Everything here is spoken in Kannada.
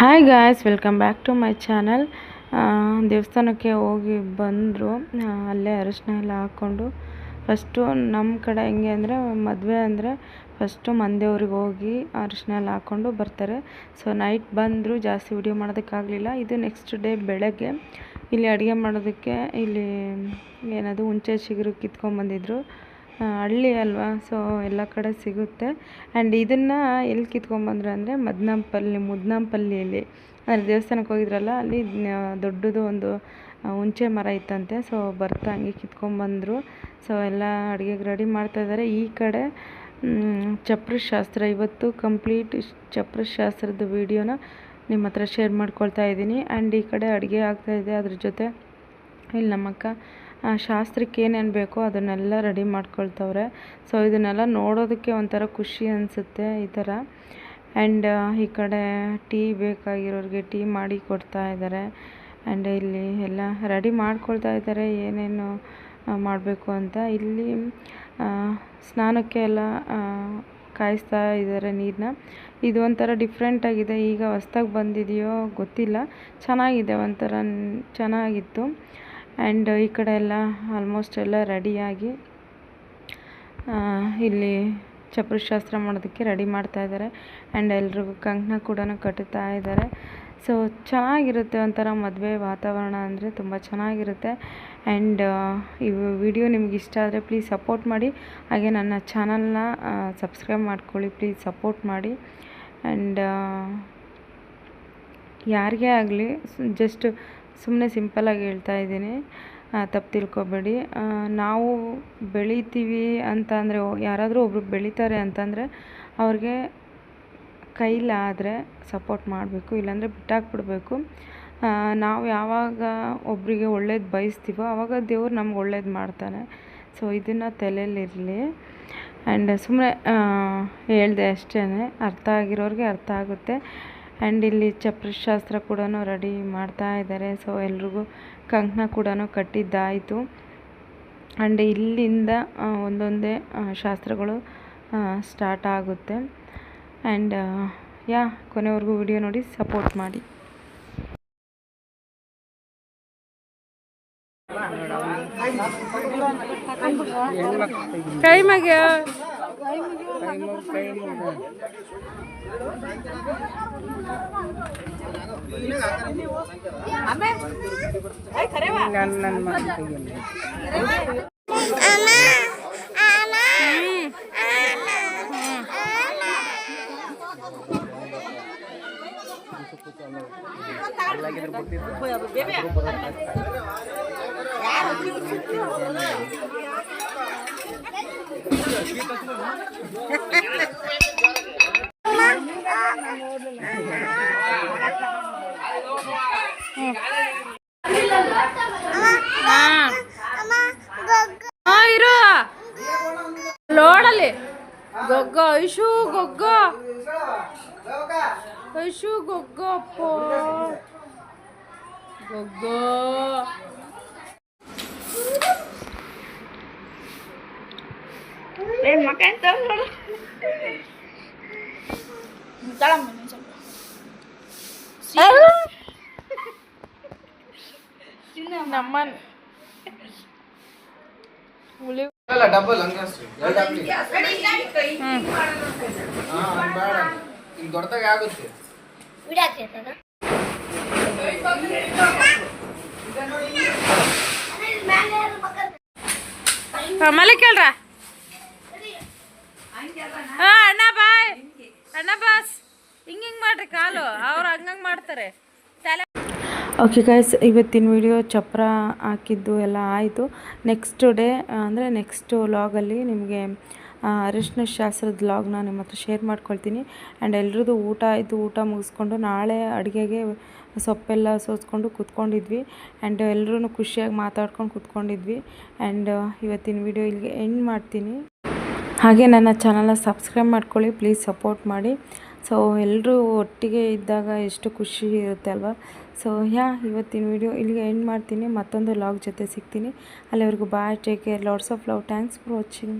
Hi guys welcome back to my channel ದೇವಸ್ಥಾನಕ್ಕೆ ಹೋಗಿ ಬಂದರು. ಅಲ್ಲೇ ಅರಿಶಿನ ಎಲ್ಲ ಹಾಕ್ಕೊಂಡು. ಫಸ್ಟು ನಮ್ಮ ಕಡೆ ಹೆಂಗೆ ಅಂದರೆ, ಮದುವೆ ಅಂದರೆ ಫಸ್ಟು ಮಂದೇವ್ರಿಗೆ ಹೋಗಿ ಅರಿಶಿನ ಎಲ್ಲ ಹಾಕ್ಕೊಂಡು ಬರ್ತಾರೆ. ಸೊ ನೈಟ್ ಬಂದರು, ಜಾಸ್ತಿ ವಿಡಿಯೋ ಮಾಡೋದಕ್ಕಾಗಲಿಲ್ಲ. ಇದು ನೆಕ್ಸ್ಟ್ ಡೇ ಬೆಳಗ್ಗೆ. ಇಲ್ಲಿ ಅಡುಗೆ ಮಾಡೋದಕ್ಕೆ ಇಲ್ಲಿ ಏನದು ಹುಂಚೆ ಚಿಗುರು ಕಿತ್ಕೊಂಡ್ಬಂದಿದ್ರು ಹಳ್ಳಿ ಅಲ್ವಾ? ಸೊ ಎಲ್ಲ ಕಡೆ ಸಿಗುತ್ತೆ. ಆ್ಯಂಡ್ ಇದನ್ನು ಎಲ್ಲಿ ಕಿತ್ಕೊಂಬಂದ್ರೆ ಅಂದರೆ ಮದ್ನಾಂಪಲ್ಲಿ, ಮುದ್ನಾಂಪಲ್ಲಿಯಲ್ಲಿ. ಅಲ್ಲಿ ದೇವಸ್ಥಾನಕ್ಕೆ ಹೋಗಿದ್ರಲ್ಲ, ಅಲ್ಲಿ ದೊಡ್ಡದು ಒಂದು ಹುಂಚೆ ಮರ ಇತ್ತಂತೆ. ಸೊ ಬರ್ತಾ ಹಂಗೆ ಕಿತ್ಕೊಂಬಂದರು ಸೊ ಎಲ್ಲ ಅಡುಗೆಗೆ ರೆಡಿ ಮಾಡ್ತಾಯಿದ್ದಾರೆ ಈ ಕಡೆ ಚಪ್ರ ಶಾಸ್ತ್ರ ಇವತ್ತು ಕಂಪ್ಲೀಟ್ ಚಪ್ರ ಶಾಸ್ತ್ರದ ವೀಡಿಯೋನ ನಿಮ್ಮ ಹತ್ರ ಶೇರ್ ಮಾಡ್ಕೊಳ್ತಾ ಇದ್ದೀನಿ. ಆ್ಯಂಡ್ ಈ ಕಡೆ ಅಡುಗೆ ಆಗ್ತಾಯಿದೆ ಅದ್ರ ಜೊತೆ ಇಲ್ಲಿ ನಮ್ಮಕ್ಕ ಶಾಸ್ತ್ರಕ್ಕೆ ಏನೇನು ಬೇಕೋ ಅದನ್ನೆಲ್ಲ ರೆಡಿ ಮಾಡ್ಕೊಳ್ತವ್ರೆ. ಸೊ ಇದನ್ನೆಲ್ಲ ನೋಡೋದಕ್ಕೆ ಒಂಥರ ಖುಷಿ ಅನಿಸುತ್ತೆ ಈ ಥರ. ಆ್ಯಂಡ್ ಈ ಕಡೆ ಟೀ ಬೇಕಾಗಿರೋರಿಗೆ ಟೀ ಮಾಡಿ ಕೊಡ್ತಾ ಇದ್ದಾರೆ. ಆ್ಯಂಡ್ ಇಲ್ಲಿ ಎಲ್ಲ ರೆಡಿ ಮಾಡ್ಕೊಳ್ತಾ ಇದ್ದಾರೆ, ಏನೇನು ಮಾಡಬೇಕು ಅಂತ. ಇಲ್ಲಿ ಸ್ನಾನಕ್ಕೆ ಎಲ್ಲ ಕಾಯಿಸ್ತಾ ಇದ್ದಾರೆ ನೀರನ್ನ ಇದು ಒಂಥರ ಡಿಫ್ರೆಂಟಾಗಿದೆ ಈಗ ಹೊಸ್ದಾಗಿ ಬಂದಿದೆಯೋ ಗೊತ್ತಿಲ್ಲ. ಚೆನ್ನಾಗಿದೆ ಒಂಥರ, ಚೆನ್ನಾಗಿತ್ತು. ಆ್ಯಂಡ್ ಈ ಕಡೆ ಎಲ್ಲ ಆಲ್ಮೋಸ್ಟ್ ಎಲ್ಲ ರೆಡಿಯಾಗಿ ಇಲ್ಲಿ ಚಪ್ರಶಾಸ್ತ್ರ ಮಾಡೋದಕ್ಕೆ ರೆಡಿ ಮಾಡ್ತಾ ಇದ್ದಾರೆ. ಆ್ಯಂಡ್ ಎಲ್ರಿಗೂ ಕಂಕಣ ಕೂಡ ಕಟ್ಟುತ್ತಾ ಇದ್ದಾರೆ. ಸೊ ಚೆನ್ನಾಗಿರುತ್ತೆ ಒಂಥರ ಮದುವೆ ವಾತಾವರಣ ಅಂದರೆ ತುಂಬ ಚೆನ್ನಾಗಿರುತ್ತೆ. ಆ್ಯಂಡ್ ಈ ವಿಡಿಯೋ ನಿಮ್ಗೆ ಇಷ್ಟ ಆದರೆ ಪ್ಲೀಸ್ ಸಪೋರ್ಟ್ ಮಾಡಿ. ಹಾಗೆ ನನ್ನ ಚಾನಲ್ನ ಸಬ್ಸ್ಕ್ರೈಬ್ ಮಾಡ್ಕೊಳ್ಳಿ ಪ್ಲೀಸ್ ಸಪೋರ್ಟ್ ಮಾಡಿ. ಆ್ಯಂಡ್ ಯಾರಿಗೇ ಆಗಲಿ ಜಸ್ಟ್ ಸುಮ್ಮನೆ ಸಿಂಪಲ್ಲಾಗಿ ಹೇಳ್ತಾ ಇದ್ದೀನಿ. ತಪ್ಪು ತಿಳ್ಕೊಬೇಡಿ. ನಾವು ಬೆಳಿತೀವಿ ಅಂತ ಅಂದರೆ ಯಾರಾದರೂ ಒಬ್ಬರು ಬೆಳೀತಾರೆ ಅಂತಂದರೆ ಅವ್ರಿಗೆ ಕೈಲಾದರೆ ಸಪೋರ್ಟ್ ಮಾಡಬೇಕು, ಇಲ್ಲಾಂದರೆ ಬಿಟ್ಟಾಕ್ಬಿಡ್ಬೇಕು. ನಾವು ಯಾವಾಗ ಒಬ್ಬರಿಗೆ ಒಳ್ಳೇದು ಬಯಸ್ತೀವೋ ಆವಾಗ ದೇವ್ರು ನಮ್ಗೆ ಒಳ್ಳೇದು ಮಾಡ್ತಾನೆ. ಸೊ ಇದನ್ನು ತಲೆಯಲ್ಲಿರಲಿ. ಆ್ಯಂಡ್ ಸುಮ್ಮನೆ ಹೇಳಿದೆ ಅಷ್ಟೇ ಅರ್ಥ ಆಗಿರೋರಿಗೆ ಅರ್ಥ ಆಗುತ್ತೆ. ಆ್ಯಂಡ್ ಇಲ್ಲಿ ಚಪ್ರಶಾಸ್ತ್ರ ಕೂಡ ರೆಡಿ ಮಾಡ್ತಾ ಇದ್ದಾರೆ. ಸೊ ಎಲ್ರಿಗೂ ಕಂಕಣ ಕೂಡ ಕಟ್ಟಿದ್ದಾಯಿತು. ಆ್ಯಂಡ್ ಇಲ್ಲಿಂದ ಒಂದೊಂದೇ ಶಾಸ್ತ್ರಗಳು ಸ್ಟಾರ್ಟ್ ಆಗುತ್ತೆ. ಆ್ಯಂಡ್ ಯಾ, ಕೊನೆವರೆಗೂ ವಿಡಿಯೋ ನೋಡಿ ಸಪೋರ್ಟ್ ಮಾಡಿ. ಕೈ Apa? Ayo, kerewa. Nan, nan, ಇರು. ನೋಡಲಿ ಗೊಗ್ಗ ಐಶು ಗೊಗ್ಗ. ಐಶು ಗೊಗ್ಗ ಅಪ್ಪ. ಗೊಗ್ಗ. ಹುಳಿ ಅಲ್ಲ ಡಬಲ್ ಹಂಗಸ್ರಿ ಎರಡು ಹಾಕ್ಲಿ ಹಾ ಹಂಗ್ ಬೇಡ ಹಿಂಗ್ ದೊಡ್ಡದಾಗಿ ಆಗುತ್ತೆ ಮಲಿಕಲ್ರ ಹಾ ಅಣ್ಣ ಬಾಯ್. ಅಣ್ಣ ಬಾಸ್. ಹಿಂಗ್ ಹಿಂಗ್ ಮಾಡ್ರಿ ಕಾಲು. ಅವ್ರು ಹಂಗಂಗ್ ಮಾಡ್ತಾರೆ. ಓಕೆ ಗೈಸ್ ಇವತ್ತಿನ ವಿಡಿಯೋ ಚಪ್ರ ಹಾಕಿದ್ದು ಎಲ್ಲ ಆಯಿತು. ನೆಕ್ಸ್ಟ್ ಡೇ ಅಂದರೆ ನೆಕ್ಸ್ಟ್ ವ್ಲಾಗಲ್ಲಿ ನಿಮಗೆ ಅರಿಶಿನ ಶಾಸ್ತ್ರದ ವ್ಲಾಗ್ನ ನಿಮ್ಮ ಹತ್ರ ಶೇರ್ ಮಾಡ್ಕೊಳ್ತೀನಿ. ಆ್ಯಂಡ್ ಎಲ್ರದ್ದು ಊಟ ಆಯಿತು, ಊಟ ಮುಗಿಸ್ಕೊಂಡು ನಾಳೆ ಅಡುಗೆಗೆ ಸೊಪ್ಪೆಲ್ಲ ಸೋಸ್ಕೊಂಡು ಕೂತ್ಕೊಂಡಿದ್ವಿ. ಆ್ಯಂಡ್ ಎಲ್ಲರೂ ಖುಷಿಯಾಗಿ ಮಾತಾಡ್ಕೊಂಡು ಕೂತ್ಕೊಂಡಿದ್ವಿ. ಆ್ಯಂಡ್ ಇವತ್ತಿನ ವಿಡಿಯೋ ಇಲ್ಲಿಗೆ ಎಂಡ್ ಮಾಡ್ತೀನಿ. ಹಾಗೆ ನನ್ನ ಚಾನಲ್ನ ಸಬ್ಸ್ಕ್ರೈಬ್ ಮಾಡ್ಕೊಳ್ಳಿ ಪ್ಲೀಸ್ ಸಪೋರ್ಟ್ ಮಾಡಿ. ಸೊ ಎಲ್ಲರೂ ಒಟ್ಟಿಗೆ ಇದ್ದಾಗ ಎಷ್ಟು ಖುಷಿ ಇರುತ್ತೆ ಅಲ್ವಾ? ಸೊ ಯಾ, ಇವತ್ತಿನ ವಿಡಿಯೋ ಇಲ್ಲಿಗೆ ಎಂಡ್ ಮಾಡ್ತೀನಿ. ಮತ್ತೊಂದು ಲಾಗ್ ಜೊತೆ ಸಿಗ್ತೀನಿ. ಅಲ್ಲಿವರೆಗೂ bye take care lots of love thanks for watching